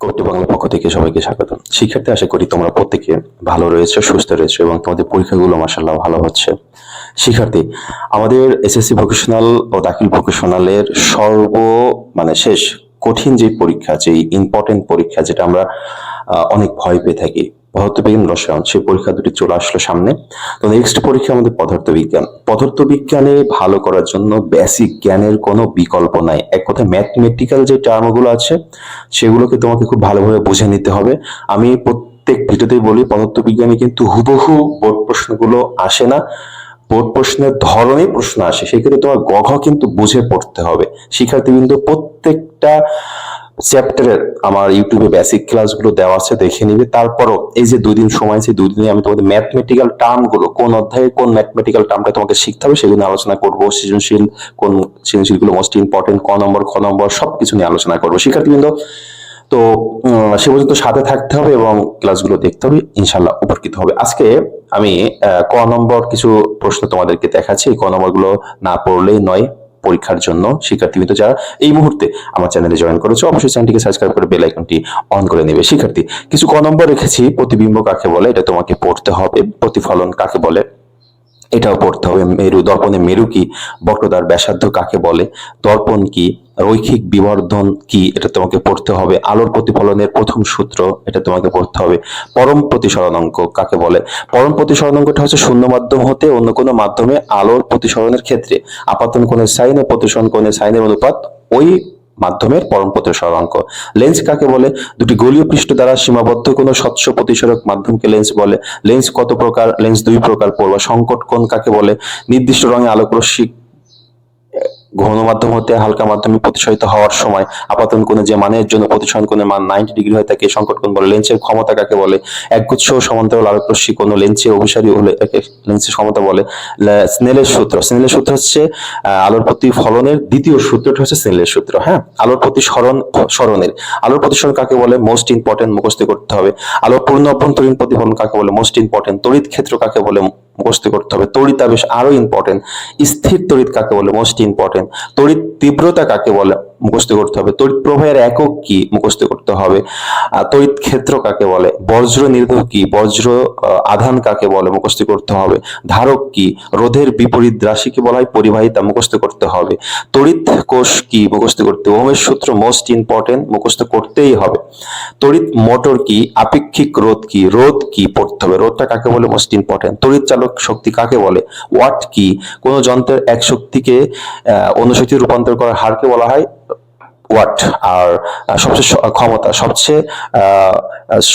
কবিটি বাংলা পক্ষ থেকে সবাইকে স্বাগত শিক্ষার্থী, আশা করি তোমরা প্রত্যেকে ভালো রয়েছে, সুস্থ রয়েছে এবং তোমাদের পরীক্ষাগুলো মাসাল্লাহ ভালো হচ্ছে। শিক্ষার্থী, আমাদের এসএসসি ভোকেশনাল ও দাখিল ভোকেশনালের সর্ব মানে শেষ কঠিন যে পরীক্ষা, যে ইম্পর্টেন্ট পরীক্ষা, যেটা আমরা অনেক ভয় পেয়ে থাকি পদার্থবিজ্ঞান রসায়ন সেই পরীক্ষা দুটি চলে আসলো সামনে। তো নেক্সট পরীক্ষা আমাদের পদার্থবিজ্ঞান পদার্থবিজ্ঞানে ভালো করার জন্য বেসিক জ্ঞানের কোনো বিকল্প নাই। এক কথায় ম্যাথমেটিক্যাল যে টার্মগুলো আছে, সেগুলোকে তোমাকে খুব ভালোভাবে বুঝে নিতে হবে। আমি প্রত্যেক ভিডিওতেই বলি পদার্থবিজ্ঞানে কিন্তু হুবহু বোর্ড প্রশ্নগুলো আসে না। বোর্ড প্রশ্নের ধরনের প্রশ্ন আসে। সেক্ষেত্রে তোমার গঘ কিন্তু বুঝে পড়তে হবে। শিক্ষার্থী কিন্তু প্রত্যেকটা চ্যাপ্টারের আমার ইউটিউবে বেসিক ক্লাসগুলো দেওয়া আছে, দেখে নিবে। তারপরও এই যে দুই দিন সময় আছে দুই দিনে আমি তোমাদের ম্যাথমেটিক্যাল টার্মগুলো কোন অধ্যায়ে কোন ম্যাথমেটিক্যাল টার্মটা তোমাকে শিখতে হবে সেগুলো আলোচনা করব। সৃজনশীল, কোন সৃজনশীলগুলো মোস্ট ইম্পর্টেন্ট ক নম্বর, খ নম্বর সব কিছু নিয়ে আলোচনা করব। শিক্ষার্থীবৃন্দ, তো সে পর্যন্ত সাথে থাকতে হবে এবং ক্লাসগুলো দেখতে হবে ইনশাল্লাহ উপকৃত হবে। আজকে আমি ক নম্বর কিছু প্রশ্ন তোমাদেরকে দেখাচ্ছি। ক নম্বরগুলো না পড়লেই নয়। পরীক্ষার জন্য শিক্ষার্থী শিক্ষার্থীবৃন্দ যারা এই মুহূর্তে আমার চ্যানেলে জয়েন করেছ, অবশ্যই চ্যানেলটিকে সাবস্ক্রাইব করে বেল আইকনটি অন করে নেবে। শিক্ষার্থী, কিছু ক নম্বর রেখেছি, প্রতিবিম্ব কাকে বলে? এটা তোমাকে পড়তে হবে। প্রতিফলন কাকে বলে? এটাও পড়তে হবে। মেরু, দর্পণে মেরু কি? বক্রতার ব্যাসার্ধ কাকে বলে? দর্পণ কি? রৈখিক বিবর্ধন কি, এটা তোমাকে পড়তে হবে। আলোর প্রতিফলনের প্রথম সূত্র, এটা তোমাকে পড়তে হবে। পরম প্রতিসরণাঙ্ক কাকে বলে? পরম প্রতিসরণ অঙ্কটা হচ্ছে শূন্য মাধ্যম হতে অন্য কোনো মাধ্যমে আলোর প্রতিসরণের ক্ষেত্রে। আপাতন কোণের সাইন ও প্রতিসরণ কোণের সাইনের অনুপাত ওই মাধ্যমের পরম প্রতিসরাঙ্ক লেন্স কাকে বলে? দুটি গোলীয় পৃষ্ঠ দ্বারা সীমাবদ্ধ কোনো স্বচ্ছ প্রতিসরক মাধ্যমকে লেন্স বলে। লেন্স কত প্রকার? লেন্স দুই প্রকার পড়বা সংকট কোণ কাকে বলে? নির্দিষ্ট রঙে আলোক রশ্মি ঘন মাধ্যম হতে হালকা মাধ্যমে প্রতিসরিত হওয়ার সময় আপাতন কোণে যে মানের জন্য প্রতিসরণ কোণের মান নাইনটি ডিগ্রি হয় তাকে সংকট কোণ বলে। লেন্সের ক্ষমতা কাকে বলে? একগুচ্ছ সমান্তরাল আলোক রশ্মি কোন লেন্সে অভিসারী হলে লেন্সের ক্ষমতা বলে। স্নেলের সূত্র। স্নেলের সূত্র হচ্ছে আলোর প্রতি ফলনের দ্বিতীয় সূত্রটা হচ্ছে স্নেলের সূত্র হ্যাঁ? আলোর প্রতি সরণ, সরণের। আলোর প্রতিসরণ কাকে বলে? মোস্ট ইম্পর্টেন্ট মুখস্থ করতে হবে। আলোর পূর্ণ অভ্যন্তরীণ প্রতিফলন কাকে বলে? মোস্ট ইম্পর্টেন্ট তড়িৎ ক্ষেত্র কাকে বলে? মুখস্থ করতে হবে। তড়িৎ তড়িতাবেশ আরও ইম্পর্টেন্ট স্থির তড়িৎ কাকে বলে? মোস্ট ইম্পর্টেন্ট তড়িৎ তীব্রতা কাকে বলে? মুখস্থ করতে হবে। তড়িৎ প্রবাহের একক কি? মুখস্থ করতে হবে। তড়িৎ ক্ষেত্র কাকে বলে? বজ্র নির্ভর কি? বজ্র আধান কাকে বলে? মুখস্থ করতে হবে। ধারক কি? রোধের বিপরীত রাশিকে বলা হয়? পরিবাহিতা, মুখস্থ করতে হবে। তড়িৎ কোষ কি? মুখস্থ করতে ওহমের সূত্র মোস্ট ইম্পর্টেন্ট মুখস্থ করতেই হবে। তড়িৎ মোটর কি? আপেক্ষিক রোধ কি? রোধ কি পড়তে হবে? রোধটা কাকে বলে? মোস্ট ইম্পর্টেন্ট তড়িৎ চালক শক্তি কাকে বলে? ওয়াট কি? কোন যন্ত্রের এক শক্তিকে অন্য শক্তি রূপান্তর করার হারকে বলা হয় ওয়াট আর সবচেয়ে ক্ষমতা সবচেয়ে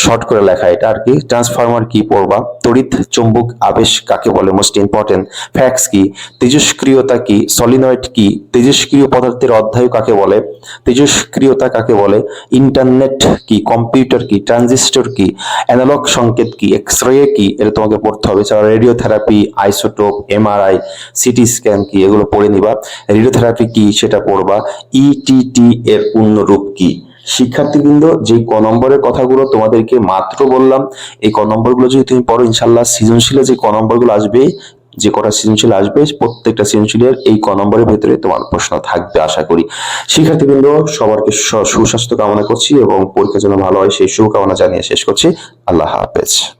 শর্ট করে লেখা এটা আর কি। ট্রান্সফরমার কি পড়বা? তড়িৎ চুম্বক আবেশ কাকে বলে মোস্ট ইম্পর্টেন্ট ফ্যাক্স কি? তেজস্ক্রিয়তা কি? সলিনয়েড কি? তেজস্ক্রিয় পদার্থের অধ্যায় কাকে বলে? তেজস্ক্রিয়তা কাকে বলে? ইন্টারনেট কি? কম্পিউটার কি? ট্রানজিস্টর কি? অ্যানালগ সংকেত কি? এক্স রে কি? এটা তোমাকে পড়তে হবে। এছাড়া radiotherapy isotope MRI CT scan কি? এগুলো পড়ে নিবা। রেডিওথেরাপি কি? সেটা পড়বা। ইটিটি এর পূর্ণ রূপ কি? শিক্ষার্থীবৃন্দ যে ক নম্বরের কথাগুলো তোমাদেরকে মাত্র বললাম, এই ক নম্বরগুলো যদি তুমি পড়ো, ইনশাল্লাহ সৃজনশীলে যে ক নম্বরগুলো আসবে, যে কটা সৃজনশীল আসবে, প্রত্যেকটা সৃজনশীলের এই ক নম্বরের ভেতরে তোমার প্রশ্ন থাকবে, আশা করি। শিক্ষার্থীবৃন্দ সবারকে সুস্বাস্থ্য কামনা করছি এবং পরীক্ষা যেন ভালো হয়, সেই শুভকামনা জানিয়ে শেষ করছি। আল্লাহ হাফেজ।